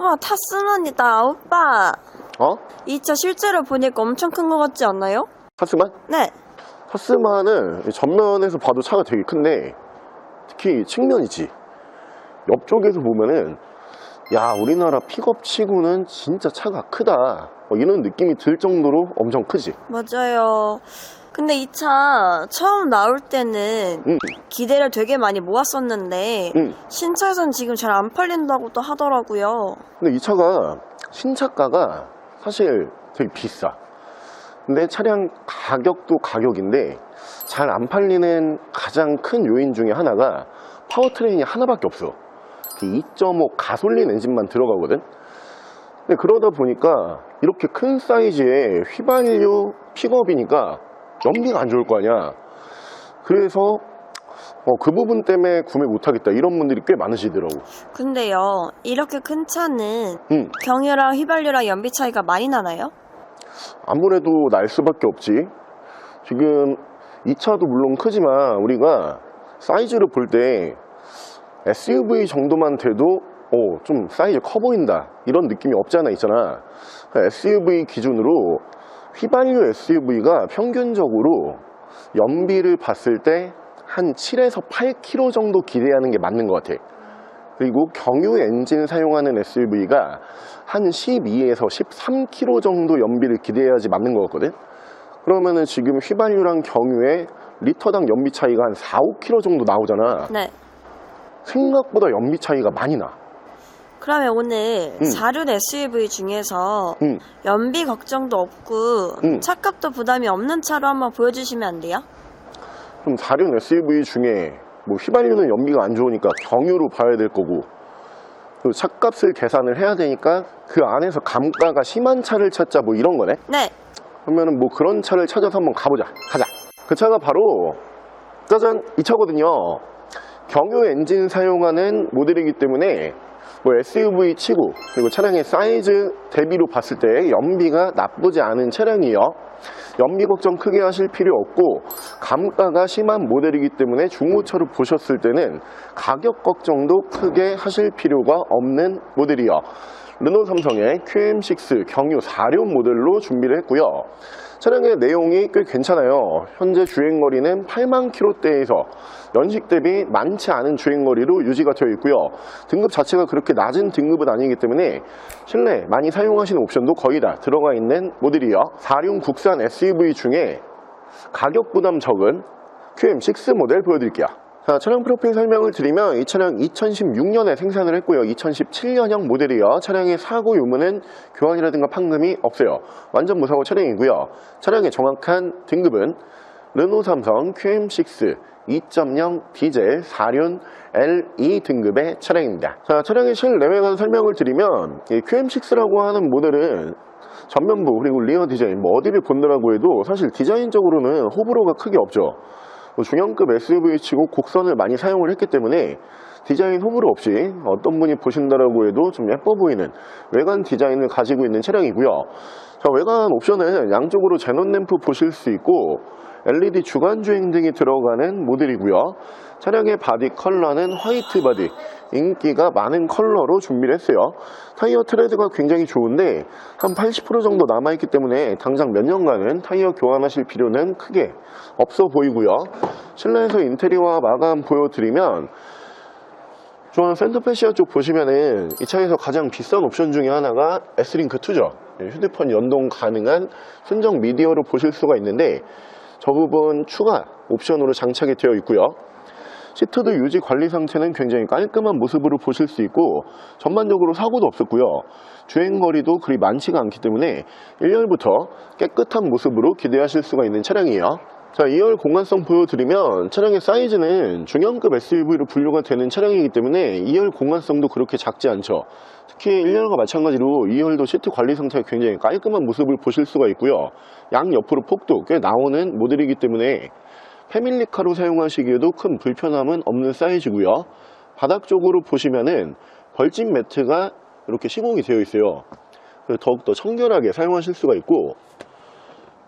와, 타스만이다, 오빠. 어? 이 차 실제로 보니까 엄청 큰 것 같지 않나요? 타스만? 네. 타스만은 전면에서 봐도 차가 되게 큰데 특히 측면이지 옆쪽에서 보면은 야 우리나라 픽업 치고는 진짜 차가 크다 뭐 이런 느낌이 들 정도로 엄청 크지 맞아요. 근데 이 차 처음 나올 때는 응, 기대를 되게 많이 모았었는데 응. 신차에선 지금 잘 안 팔린다고 또 하더라고요. 근데 이 차가 신차가가 사실 되게 비싸 근데 차량 가격도 가격인데 잘 안 팔리는 가장 큰 요인 중에 하나가 파워트레인이 하나밖에 없어 2.5 가솔린 엔진만 들어가거든 근데 그러다 보니까 이렇게 큰 사이즈의 휘발유 픽업이니까 연비가 안 좋을 거 아니야. 그래서 어, 그 부분 때문에 구매 못하겠다. 이런 분들이 꽤 많으시더라고. 근데요, 이렇게 큰 차는 음, 경유랑 휘발유랑 연비 차이가 많이 나나요? 아무래도 날 수밖에 없지. 지금 이 차도 물론 크지만 우리가 사이즈를 볼 때 SUV 정도만 돼도 어, 좀 사이즈 커 보인다. 이런 느낌이 없지 않아 있잖아. SUV 기준으로 휘발유 SUV가 평균적으로 연비를 봤을 때 한 7에서 8km 정도 기대하는 게 맞는 것 같아 그리고 경유 엔진 사용하는 SUV가 한 12에서 13km 정도 연비를 기대해야지 맞는 것 같거든? 그러면은 지금 휘발유랑 경유의 리터당 연비 차이가 한 4, 5km 정도 나오잖아. 네. 생각보다 연비 차이가 많이 나 그러면 오늘 음. 4륜 SUV 중에서 음. 연비 걱정도 없고 음. 차값도 부담이 없는 차로 한번 보여주시면 안 돼요? 좀 다른 SUV 중에 뭐 휘발유는 연비가 안 좋으니까 경유로 봐야 될 거고 그리고 차값을 계산을 해야 되니까 그 안에서 감가가 심한 차를 찾자 뭐 이런 거네 네. 그러면은 뭐 그런 차를 찾아서 한번 가보자. 가자. 그 차가 바로 짜잔 이 차거든요. 경유 엔진 사용하는 모델이기 때문에 뭐 SUV 치고 그리고 차량의 사이즈 대비로 봤을 때 연비가 나쁘지 않은 차량이에요. 연비 걱정 크게 하실 필요 없고 감가가 심한 모델이기 때문에 중고차로 보셨을 때는 가격 걱정도 크게 하실 필요가 없는 모델이요. 르노 삼성의 QM6 경유 4륜 모델로 준비를 했고요. 차량의 내용이 꽤 괜찮아요. 현재 주행거리는 8만 킬로대에서 연식 대비 많지 않은 주행거리로 유지가 되어 있고요. 등급 자체가 그렇게 낮은 등급은 아니기 때문에 실내 많이 사용하시는 옵션도 거의 다 들어가 있는 모델이요. 4륜 국산 SUV 중에 가격 부담 적은 QM6 모델 보여드릴게요. 자, 차량 프로필 설명을 드리면 이 차량 2016년에 생산을 했고요. 2017년형 모델이요. 차량의 사고 유무는 교환이라든가 판금이 없어요. 완전 무사고 차량이고요. 차량의 정확한 등급은 르노 삼성 QM6 2.0 디젤 4륜 LE 등급의 차량입니다. 자, 차량의 실내외관 설명을 드리면 이 QM6라고 하는 모델은 전면부 그리고 리어 디자인 뭐 어디를 본다라고 해도 사실 디자인적으로는 호불호가 크게 없죠. 뭐 중형급 SUV 치고 곡선을 많이 사용을 했기 때문에 디자인 호불호 없이 어떤 분이 보신다라고 해도 좀 예뻐 보이는 외관 디자인을 가지고 있는 차량이고요. 자, 외관 옵션은 양쪽으로 제논 램프 보실 수 있고 LED 주간 주행 등이 들어가는 모델이고요. 차량의 바디 컬러는 화이트 바디, 인기가 많은 컬러로 준비를 했어요. 타이어 트레드가 굉장히 좋은데 한 80% 정도 남아있기 때문에 당장 몇 년간은 타이어 교환하실 필요는 크게 없어 보이고요. 실내에서 인테리어와 마감 보여드리면 중앙 센터페시아 쪽 보시면은 이 차에서 가장 비싼 옵션 중에 하나가 S링크 2죠. 예, 휴대폰 연동 가능한 순정 미디어로 보실 수가 있는데 저 부분 추가 옵션으로 장착이 되어 있고요. 시트도 유지 관리 상태는 굉장히 깔끔한 모습으로 보실 수 있고 전반적으로 사고도 없었고요. 주행거리도 그리 많지가 않기 때문에 1열부터 깨끗한 모습으로 기대하실 수가 있는 차량이에요. 자, 2열 공간성 보여드리면 차량의 사이즈는 중형급 SUV로 분류가 되는 차량이기 때문에 2열 공간성도 그렇게 작지 않죠. 특히 1열과 마찬가지로 2열도 시트 관리 상태가 굉장히 깔끔한 모습을 보실 수가 있고요. 양 옆으로 폭도 꽤 나오는 모델이기 때문에 패밀리카로 사용하시기에도 큰 불편함은 없는 사이즈고요. 바닥 쪽으로 보시면은 벌집 매트가 이렇게 시공이 되어 있어요. 더욱더 청결하게 사용하실 수가 있고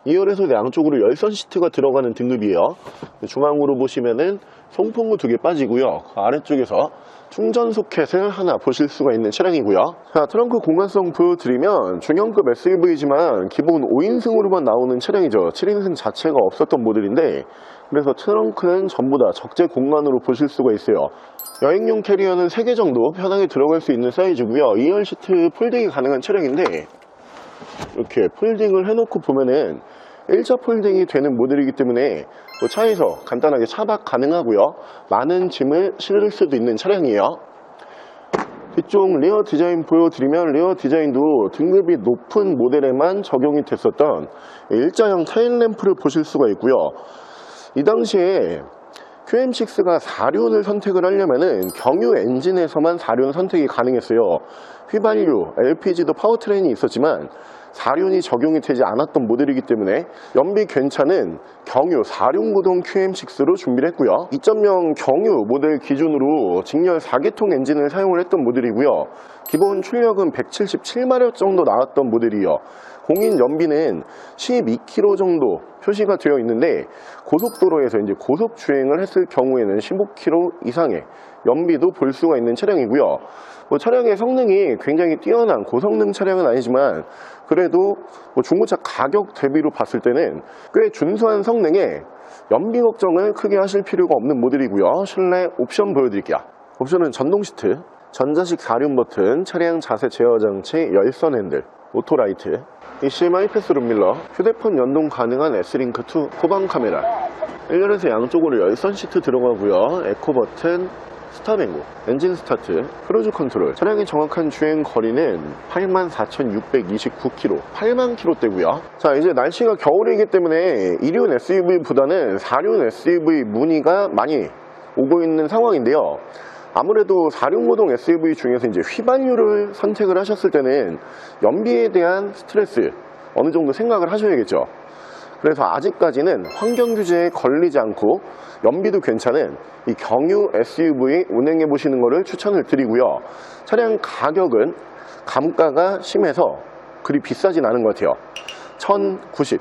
2열에서 양쪽으로 열선 시트가 들어가는 등급이에요. 중앙으로 보시면은 송풍구 두 개 빠지고요. 그 아래쪽에서 충전 소켓을 하나 보실 수가 있는 차량이고요. 자, 트렁크 공간성 보여드리면 중형급 SUV지만 기본 5인승으로만 나오는 차량이죠. 7인승 자체가 없었던 모델인데 그래서 트렁크는 전부 다 적재 공간으로 보실 수가 있어요. 여행용 캐리어는 3개 정도 편하게 들어갈 수 있는 사이즈고요. 2열 시트 폴딩이 가능한 차량인데 이렇게 폴딩을 해놓고 보면은 1차 폴딩이 되는 모델이기 때문에 뭐 차에서 간단하게 차박 가능하고요. 많은 짐을 실을 수도 있는 차량이에요. 뒤쪽 리어 디자인 보여드리면 리어 디자인도 등급이 높은 모델에만 적용이 됐었던 일자형 테일램프를 보실 수가 있고요. 이 당시에 QM6가 4륜을 선택을 하려면은 경유 엔진에서만 4륜 선택이 가능했어요. 휘발유, LPG도 파워트레인이 있었지만 4륜이 적용이 되지 않았던 모델이기 때문에 연비 괜찮은 경유 4륜 구동 QM6로 준비를 했고요. 2.0 경유 모델 기준으로 직렬 4기통 엔진을 사용을 했던 모델이고요. 기본 출력은 177마력 정도 나왔던 모델이요. 공인 연비는 12km 정도 표시가 되어 있는데 고속도로에서 이제 고속 주행을 했을 경우에는 15km 이상의 연비도 볼 수가 있는 차량이고요. 뭐 차량의 성능이 굉장히 뛰어난 고성능 차량은 아니지만 그래도 뭐 중고차 가격 대비로 봤을 때는 꽤 준수한 성능에 연비 걱정을 크게 하실 필요가 없는 모델이고요. 실내 옵션 보여드릴게요. 옵션은 전동 시트, 전자식 4륜 버튼, 차량 자세 제어 장치, 열선 핸들, 오토라이트, HMI 패스 룸밀러, 휴대폰 연동 가능한 S링크2 후방 카메라 1열에서 양쪽으로 열선 시트 들어가고요 에코 버튼, 스탑 앤고, 엔진 스타트, 크루즈 컨트롤. 차량의 정확한 주행 거리는 84,629km 8만 km대고요. 자 이제 날씨가 겨울이기 때문에 2륜 SUV보다는 4륜 SUV 문의가 많이 오고 있는 상황인데요. 아무래도 4륜고동 SUV 중에서 이제 휘발유를 선택을 하셨을 때는 연비에 대한 스트레스 어느 정도 생각을 하셔야겠죠. 그래서 아직까지는 환경 규제에 걸리지 않고 연비도 괜찮은 이 경유 SUV 운행해 보시는 것을 추천을 드리고요. 차량 가격은 감가가 심해서 그리 비싸진 않은 것 같아요. 1090,